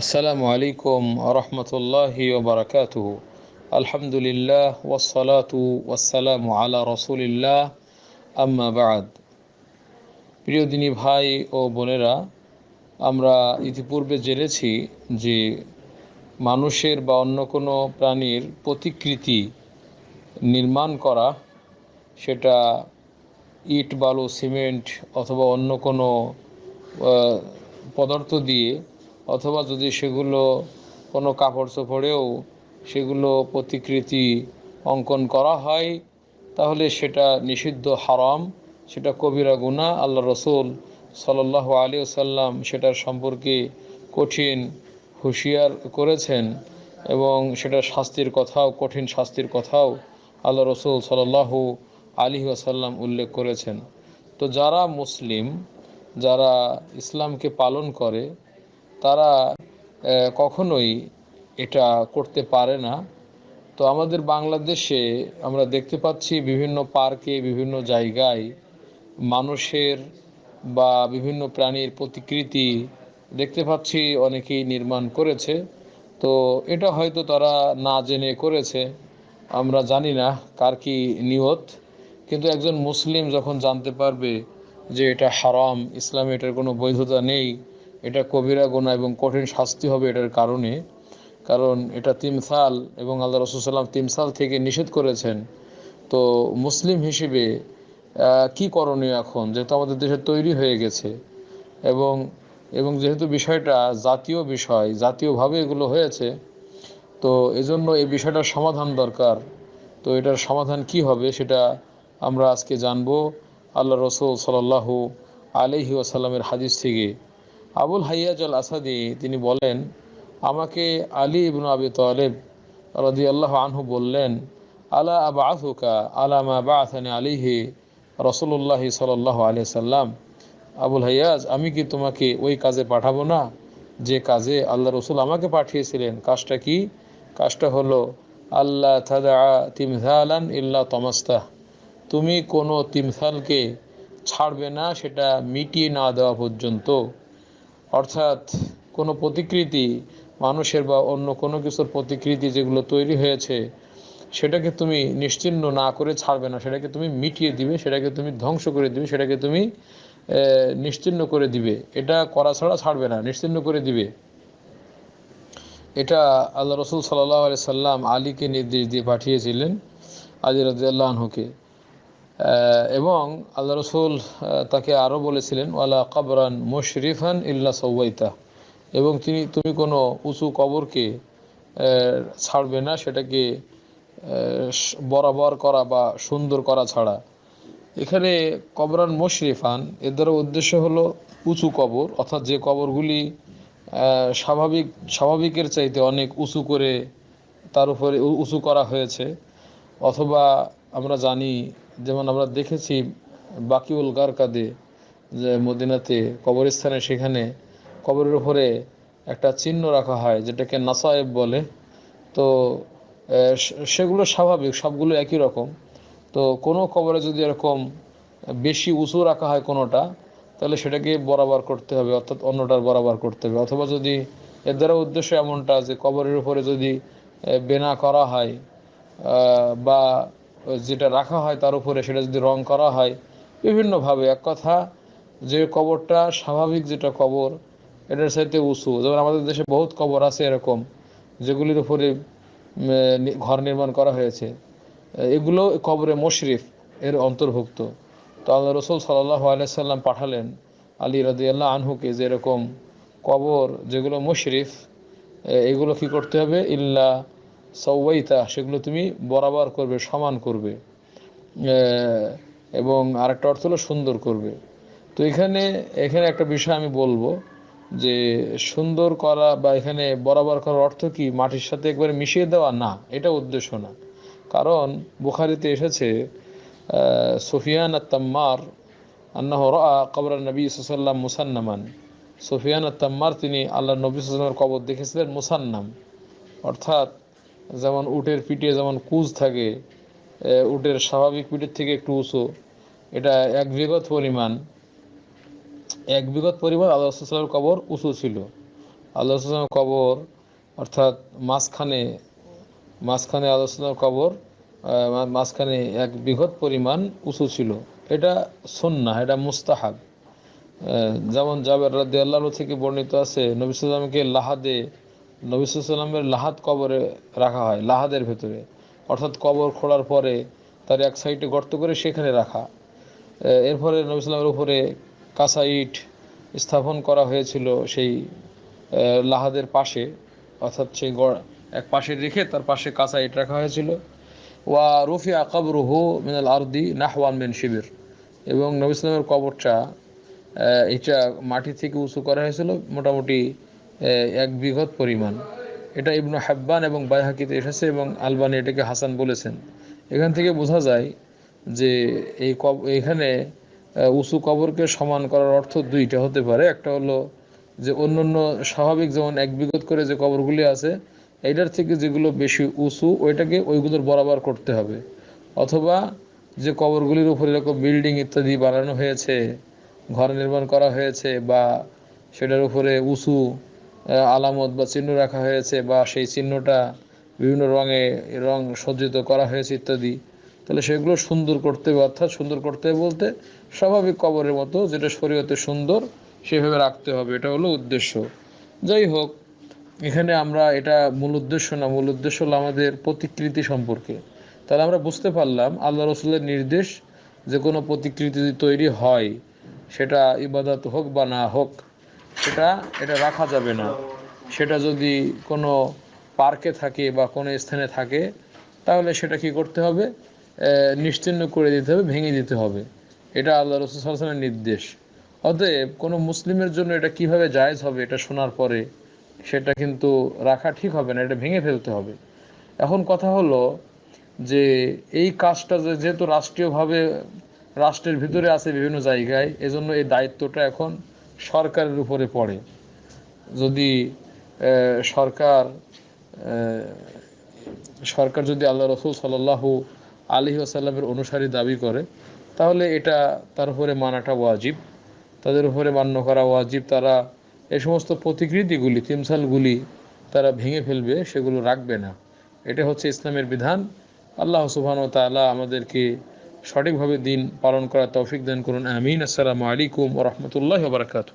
আসসালামু আলাইকুম রহমতুল্লাহি ওবরাকাতুহ আলহামদুলিল্লাহ ওয়াসালাতু ওয়াসালামু আলা রসুলিল্লাহ। আম্মা প্রিয় দিনী ভাই ও বোনেরা, আমরা ইতিপূর্বে জেনেছি যে মানুষের বা অন্য কোনো প্রাণীর প্রতিকৃতি নির্মাণ করা, সেটা ইট, বালু, সিমেন্ট অথবা অন্য কোনো পদার্থ দিয়ে অথবা যদি সেগুলো কোনো কাপড় চোপড়েও সেগুলো প্রতিকৃতি অঙ্কন করা হয়, তাহলে সেটা নিষিদ্ধ হারাম, সেটা কবিরা গুণা আল্লাহ রসুল সাল্লাহ আলী সাল্লাম সেটার সম্পর্কে কঠিন হুঁশিয়ার করেছেন এবং সেটা শাস্তির কথাও, কঠিন শাস্তির কথাও আল্লাহ রসুল সাল্লাহ আলী আসাল্লাম উল্লেখ করেছেন। তো যারা মুসলিম, যারা ইসলামকে পালন করে তারা কখনোই এটা করতে পারে না। তো আমাদের বাংলাদেশে আমরা দেখতে পাচ্ছি বিভিন্ন পার্কে, বিভিন্ন জায়গায় মানুষের বা বিভিন্ন প্রাণীর প্রতিকৃতি দেখতে পাচ্ছি অনেকেই নির্মাণ করেছে। তো এটা হয়তো তারা না জেনে করেছে, আমরা জানি না কার কি নিয়ত। কিন্তু একজন মুসলিম যখন জানতে পারবে যে এটা হারাম, ইসলামে এটার কোনো বৈধতা নেই এটা কবিরা গোনা এবং কঠিন শাস্তি হবে এটার কারণে। কারণ এটা তিমসাল এবং আল্লাহ রসুল্লাম তিমসাল থেকে নিষেধ করেছেন। তো মুসলিম হিসেবে কি করণীয় এখন? যেহেতু আমাদের দেশে তৈরি হয়ে গেছে এবং এবং যেহেতু বিষয়টা জাতীয় বিষয়, জাতীয়ভাবে এগুলো হয়েছে, তো এজন্য এই বিষয়টার সমাধান দরকার। তো এটার সমাধান কি হবে সেটা আমরা আজকে জানব। আল্লাহ রসুল সাল্লাহু আলহি আসাল্লামের হাদিস থেকে। আবুল হাইয়াজ আল আসাদি তিনি বলেন, আমাকে আলী ইবনু আবি তালেব রদি আল্লাহ আনহু বললেন, আলা আবা আহুকা আলা মা বাথানি আলিহি রসুল্লাহি সাল্লাহ আলি সাল্লাম। আবুল হাইয়াজ, আমি কি তোমাকে ওই কাজে পাঠাবো না? যে কাজে আল্লাহ রসুল আমাকে পাঠিয়েছিলেন। কাজটা কি? কাজটা হলো আল্লাহ থাদা তিমথালান ইল্লা তমাস্তাহ তুমি কোনো তিমথালকে ছাড়বে না, সেটা মিটিয়ে না দেওয়া পর্যন্ত। অর্থাৎ কোনো প্রতিকৃতি মানুষের বা অন্য কোনো কিছুর প্রতিকৃতি যেগুলো তৈরি হয়েছে সেটাকে তুমি নিশ্চিহ্ন না করে ছাড়বে না সেটাকে তুমি মিটিয়ে দিবে সেটাকে তুমি ধ্বংস করে দিবে সেটাকে তুমি আহ, নিশ্চিহ্ন করে দিবে। এটা করা ছাড়া ছাড়বে না নিশ্চিহ্ন করে দিবে। এটা আল্লাহ রসুল সাল্লাহ সাল্লাম আলীকে নির্দেশ দিয়ে পাঠিয়েছিলেন আলী রাজিয়াল্লাহ আনহুকে। আহ, এবং আল্লাহ রসুল তাকে আরও বলেছিলেন, ওয়ালা কাবরান মুশরিফান ইল্লা সৌবাইতা এবং তিনি, তুমি কোনো উঁচু কবরকে ছাড়বে না, সেটাকে বরাবর করা বা সুন্দর করা ছাড়া। এখানে কবরান মুশরিফান, এর দ্বারা উদ্দেশ্য হলো উঁচু কবর, অর্থাৎ যে কবরগুলি স্বাভাবিক, স্বাভাবিকের চাইতে অনেক উঁচু করে তার উপরে উঁচু করা হয়েছে। অথবা আমরা জানি যেমন আমরা দেখেছি বাকিউল গারকাদে যে মদিনাতে কবরস্থানে সেখানে কবরের উপরে একটা চিহ্ন রাখা হয়, যেটাকে নাসায়েব বলে। তো সেগুলো স্বাভাবিক, সবগুলো একই রকম। তো, কোনো কবরে যদি এরকম বেশি উঁচু রাখা হয় কোনোটা, তাহলে সেটাকে বরাবর করতে হবে, অর্থাৎ অন্যটার বরাবর করতে হবে। অথবা যদি এর দ্বারা উদ্দেশ্য এমনটা যে কবরের উপরে যদি বেনা করা হয় বা যেটা রাখা হয় তার উপরে সেটা যদি রং করা হয়, বিভিন্নভাবে এক কথা, যে কবরটা স্বাভাবিক যেটা কবর, এটার সাথে উঁচু। যেমন আমাদের দেশে বহুত কবর আছে এরকম, যেগুলির উপরে ঘর নির্মাণ করা হয়েছে। এগুলো কবরে মশরিফ, এর অন্তর্ভুক্ত। তো আল্লাহ রসুল সাল্লাহ আলাইসাল্লাম পাঠালেন আলী রাদিয়াল্লাহ আনহুকে যে এরকম কবর, যেগুলো মশরিফ এগুলো কি করতে হবে? ইল্লা সৌয়াইতা সেগুলো তুমি বরাবর করবে, সমান করবে এবং আরেকটা অর্থ হলো সুন্দর করবে। তো এখানে এখানে একটা বিষয় আমি বলব যে সুন্দর করা বা এখানে বরাবর করার অর্থ কি? মাটির সাথে একবারে মিশিয়ে দেওয়া না, এটা উদ্দেশ্য না। কারণ বুখারিতে এসেছে সুফিয়ান আত্মাম্মার আন্নাহ রা কবর নবী সাল্লাম মুসান্নামান। সুফিয়ান আত্মাম্মার তিনি আল্লাহ নবী সাল্লামের কবর দেখেছিলেন মুসান্নাম। অর্থাৎ যেমন উটের পিঠে যেমন কুজ থাকে উটের স্বাভাবিক পিঠের থেকে একটু উঁচু, এটা এক বিগত পরিমাণ। এক বিগত পরিমাণ আল্লাহ রসুলের কবর উঁচু ছিল। আল্লাহ রসুলের কবর, অর্থাৎ মাঝখানে মাঝখানে আল্লাহ রসুলের কবর মাঝখানে এক বৃহৎ পরিমাণ উঁচু ছিল। এটা সন্না এটা মুস্তাহাব। যেমন জাবের রাদি আল্লাহ থেকে বর্ণিত আছে, নবী সাল্লামকে লাহাদে নবী সাল্লামের লাহাদ কবরে রাখা হয়, লাহাদের ভেতরে। অর্থাৎ কবর খোলার পরে তার এক সাইডে গর্ত করে সেখানে রাখা। এরপরে নবী সাল্লামের উপরে কাঁচা ইট স্থাপন করা হয়েছিল সেই লাহাদের পাশে। অর্থাৎ সেই এক পাশে রেখে তার পাশে কাঁচা ইট রাখা হয়েছিল। ওয়া রুফি আকাবরুহু মিনাল আরদি নাহওয়ান বিন শিবির। এবং নবী ইসলামের কবরটা এটা মাটি থেকে উঁচু করা হয়েছিল, মোটামুটি এক বিঘত পরিমাণ। এটা ইবনু হাব্বান এবং বাইহাকিতে এসেছে এবং আলবানি এটাকে হাসান বলেছেন। এখান থেকে বোঝা যায় যে এই কব, এখানে উঁচু কবরকে সমান করার অর্থ দুইটা হতে পারে। একটা হলো যে অন্য অন্য স্বাভাবিক যেমন এক বিগত করে যে কবরগুলি আছে এইটার থেকে যেগুলো বেশি উঁচু, ওইটাকে ওইগুলোর বরাবর করতে হবে। অথবা যে কবরগুলির উপর এরকম বিল্ডিং ইত্যাদি বানানো হয়েছে, ঘর নির্মাণ করা হয়েছে বা সেটার উপরে উঁচু আলামত বা চিহ্ন রাখা হয়েছে বা সেই চিহ্নটা বিভিন্ন রঙে, রং সজ্জিত করা হয়েছে ইত্যাদি, তাহলে সেগুলো সুন্দর করতে হবে। অর্থাৎ সুন্দর করতে বলতে স্বাভাবিক কবরের মতো যেটা শরীয়তে সুন্দর সেভাবে রাখতে হবে, এটা হলো উদ্দেশ্য। যাই হোক, এখানে আমরা এটা মূল উদ্দেশ্য না, মূল উদ্দেশ্য হলো আমাদের প্রতিকৃতি সম্পর্কে। তাহলে আমরা বুঝতে পারলাম আল্লাহ রসুলের নির্দেশ যে কোনো প্রতিকৃতি যদি তৈরি হয়, সেটা ইবাদত হোক বা না হোক সেটা এটা রাখা যাবে না। সেটা যদি কোনো পার্কে থাকে বা কোনো স্থানে থাকে তাহলে সেটা কি করতে হবে? আহ, নিশ্চিহ্ন করে দিতে হবে ভেঙে দিতে হবে। এটা আল্লাহ রসুল সাল্লামের নির্দেশ। অতএব কোনো মুসলিমের জন্য এটা কীভাবে জায়জ হবে এটা শোনার পরে সেটা কিন্তু রাখা ঠিক হবে না এটা ভেঙে ফেলতে হবে। এখন কথা হলো যে এই কাজটা যেহেতু রাষ্ট্রীয়ভাবে রাষ্ট্রের ভিতরে আছে বিভিন্ন জায়গায় এজন্য এই দায়িত্বটা এখন সরকারের উপরে পড়ে। যদি সরকার সরকার যদি আল্লাহ রসুল সাল্লাহু আলী আসাল্লামের অনুসারী দাবি করে, তাহলে এটা তার উপরে মানাটা ওয়াজিব। তাদের উপরে মান্য করা ওয়াজিব। তারা এই সমস্ত প্রতিকৃতিগুলি, তিমসালগুলি তারা ভেঙে ফেলবে, সেগুলো রাখবে না। এটা হচ্ছে ইসলামের বিধান। আল্লাহ সুবহান ও তাআলা আমাদেরকে সঠিকভাবে দিন পালন করার তৌফিক দান করুন। আমিন। আসসালামু আলাইকুম ওরহমতুল্লাহ বারকাতু